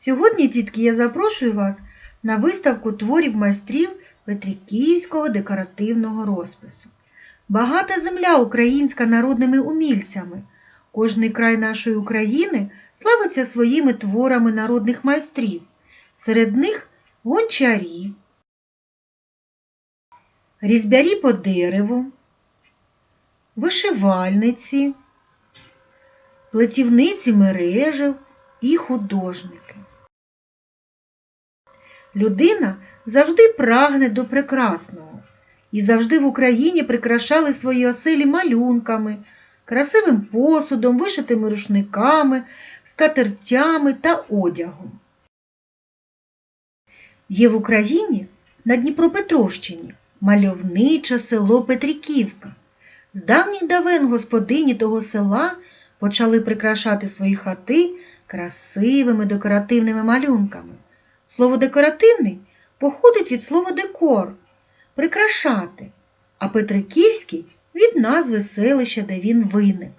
Сьогодні, дітки, я запрошую вас на виставку творів майстрів Петриківського декоративного розпису. Багата земля українська народними умільцями. Кожний край нашої України славиться своїми творами народних майстрів. Серед них гончарі, різьбярі по дереву, вишивальниці, плетівниці мережів і художники. Людина завжди прагне до прекрасного, і завжди в Україні прикрашали свої оселі малюнками, красивим посудом, вишитими рушниками, скатертями та одягом. Є в Україні на Дніпропетровщині мальовниче село Петриківка. З давніх давен господині того села почали прикрашати свої хати красивими декоративними малюнками. Слово декоративний походить від слова декор прикрашати, а Петриківський від назви селища, де він виник.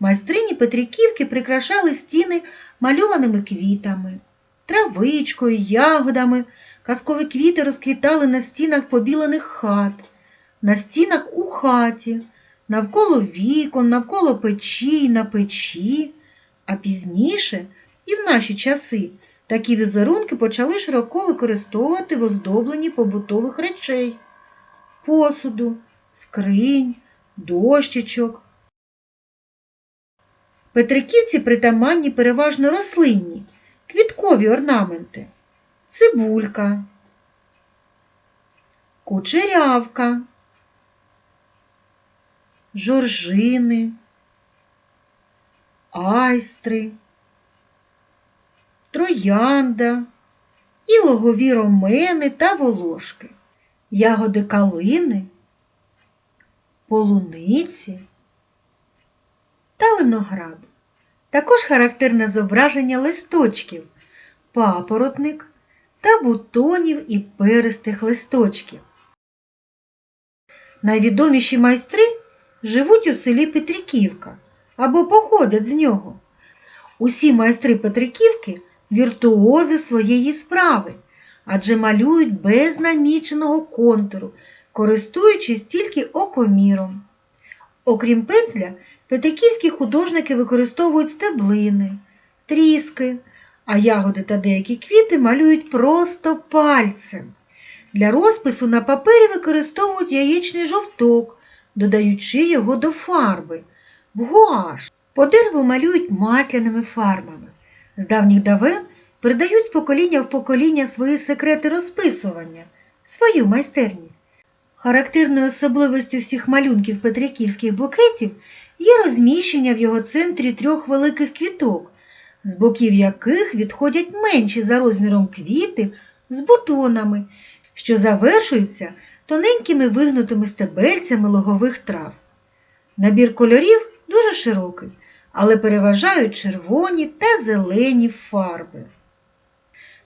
Майстрині Петриківки прикрашали стіни мальованими квітами, травичкою, ягодами. Казкові квіти розквітали на стінах побілених хат, на стінах у хаті, навколо вікон, навколо печі, на печі, а пізніше і в наші часи такі візерунки почали широко використовувати в оздобленні побутових речей, посуду, скринь, дощечок. Петриківці притаманні переважно рослинні, квіткові орнаменти, цибулька, кучерявка, жоржини, айстри, троянда, і логові ромени та волошки, ягоди калини, полуниці та винограду. Також характерне зображення листочків, папоротник та бутонів і перистих листочків. Найвідоміші майстри живуть у селі Петриківка або походять з нього. Усі майстри Петриківки віртуози своєї справи, адже малюють без наміченого контуру, користуючись тільки окоміром. Окрім пензля, петриківські художники використовують стеблини, тріски, а ягоди та деякі квіти малюють просто пальцем. Для розпису на папері використовують яєчний жовток, додаючи його до фарби. Гуаш. По дереву малюють масляними фарбами. З давніх давен передають з покоління в покоління свої секрети розписування, свою майстерність. Характерною особливістю всіх малюнків петриківських букетів є розміщення в його центрі трьох великих квіток, з боків яких відходять менші за розміром квіти з бутонами, що завершуються тоненькими вигнутими стебельцями логових трав. Набір кольорів дуже широкий, але переважають червоні та зелені фарби.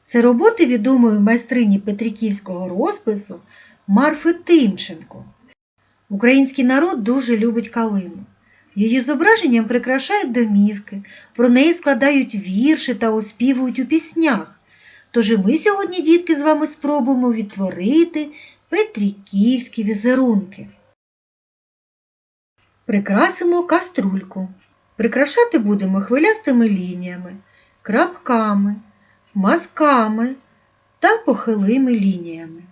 Це роботи відомої майстрині Петриківського розпису Марфи Тимченко. Український народ дуже любить калину. Її зображенням прикрашають домівки, про неї складають вірші та оспівують у піснях. Тож і ми сьогодні, дітки, з вами спробуємо відтворити петриківські візерунки. Прикрасимо каструльку. Прикрашати будемо хвилястими лініями, крапками, мазками та похилими лініями.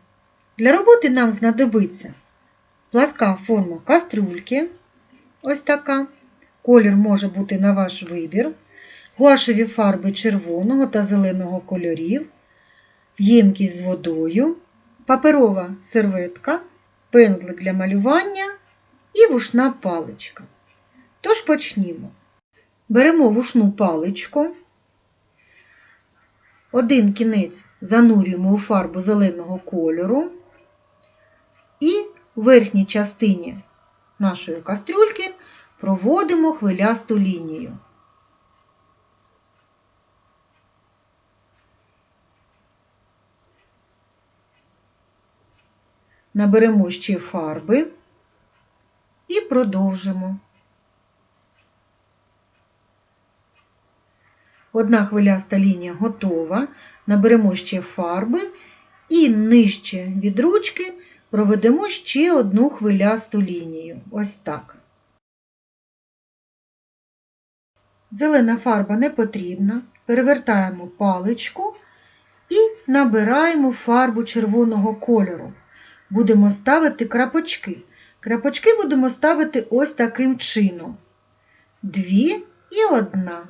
Для роботи нам знадобиться пласка форма каструльки, ось така. Колір може бути на ваш вибір, гуашеві фарби червоного та зеленого кольорів, ємкість з водою, паперова серветка, пензлик для малювання і вушна паличка. Тож почнімо. Беремо вушну паличку, один кінець занурюємо у фарбу зеленого кольору і в верхній частині нашої кастрюльки проводимо хвилясту лінію. Наберемо ще фарби і продовжимо. Одна хвиляста лінія готова. Наберемо ще фарби і нижче від ручки проведемо ще одну хвилясту лінію. Ось так. Зелена фарба не потрібна. Перевертаємо паличку і набираємо фарбу червоного кольору. Будемо ставити крапочки. Крапочки будемо ставити ось таким чином. Дві і одна.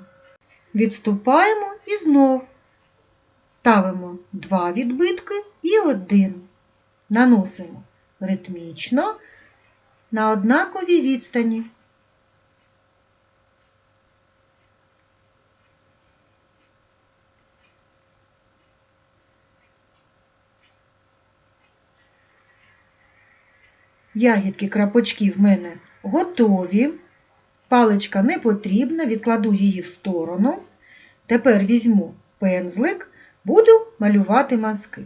Відступаємо і знов ставимо два відбитки і один. Наносимо ритмічно на однаковій відстані. Ягідки крапочки в мене готові. Паличка не потрібна, відкладу її в сторону. Тепер візьму пензлик, буду малювати мазки.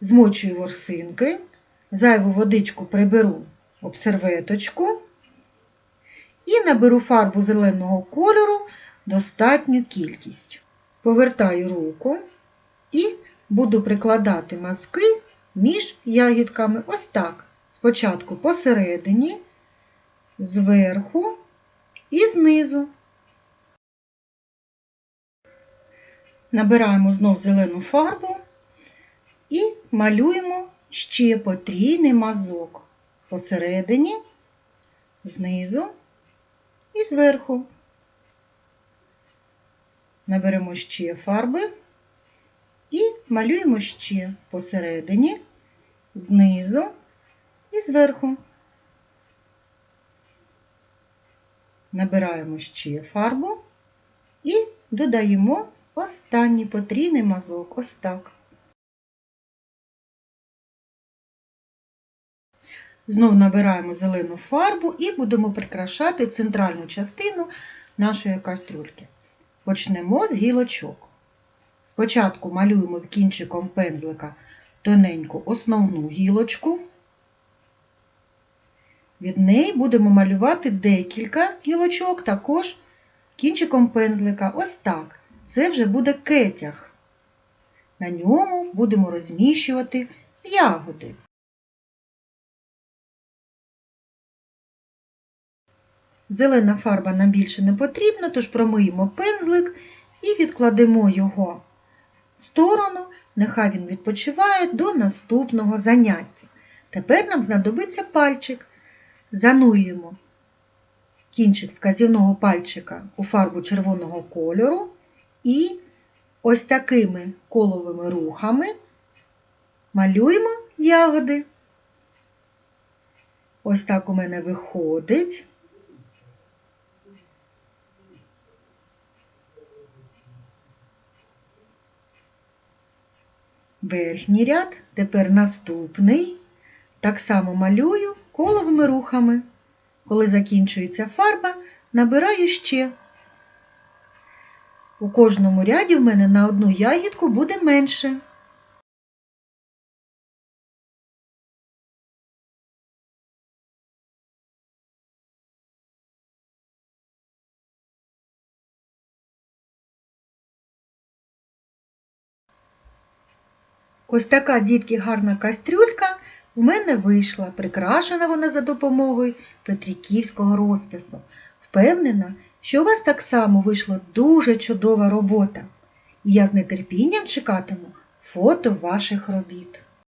Змочую ворсинки, зайву водичку приберу об серветочку і наберу фарбу зеленого кольору достатню кількість. Повертаю руку і буду прикладати мазки між ягідками ось так. Спочатку посередині, зверху і знизу. Набираємо знов зелену фарбу і малюємо ще потрійний мазок посередині, знизу і зверху. Наберемо ще фарби і малюємо ще посередині, знизу і зверху. Набираємо ще фарбу і додаємо останній потрійний мазок. Ось так. Знов набираємо зелену фарбу і будемо прикрашати центральну частину нашої кастрюльки. Почнемо з гілочок. Спочатку малюємо кінчиком пензлика тоненьку основну гілочку. Від неї будемо малювати декілька гілочок, також кінчиком пензлика. Ось так. Це вже буде кетяг. На ньому будемо розміщувати ягоди. Зелена фарба нам більше не потрібна, тож промиємо пензлик і відкладемо його в сторону, нехай він відпочиває до наступного заняття. Тепер нам знадобиться пальчик. Занурюємо кінчик вказівного пальчика у фарбу червоного кольору і ось такими коловими рухами малюємо ягоди. Ось так у мене виходить. Верхній ряд, тепер наступний. Так само малюю коловими рухами. Коли закінчується фарба, набираю ще. У кожному ряді в мене на одну ягідку буде менше. Ось така, дітки, гарна кастрюлька у мене вийшла, прикрашена вона за допомогою петриківського розпису. Впевнена, що у вас так само вийшла дуже чудова робота. І я з нетерпінням чекатиму фото ваших робіт.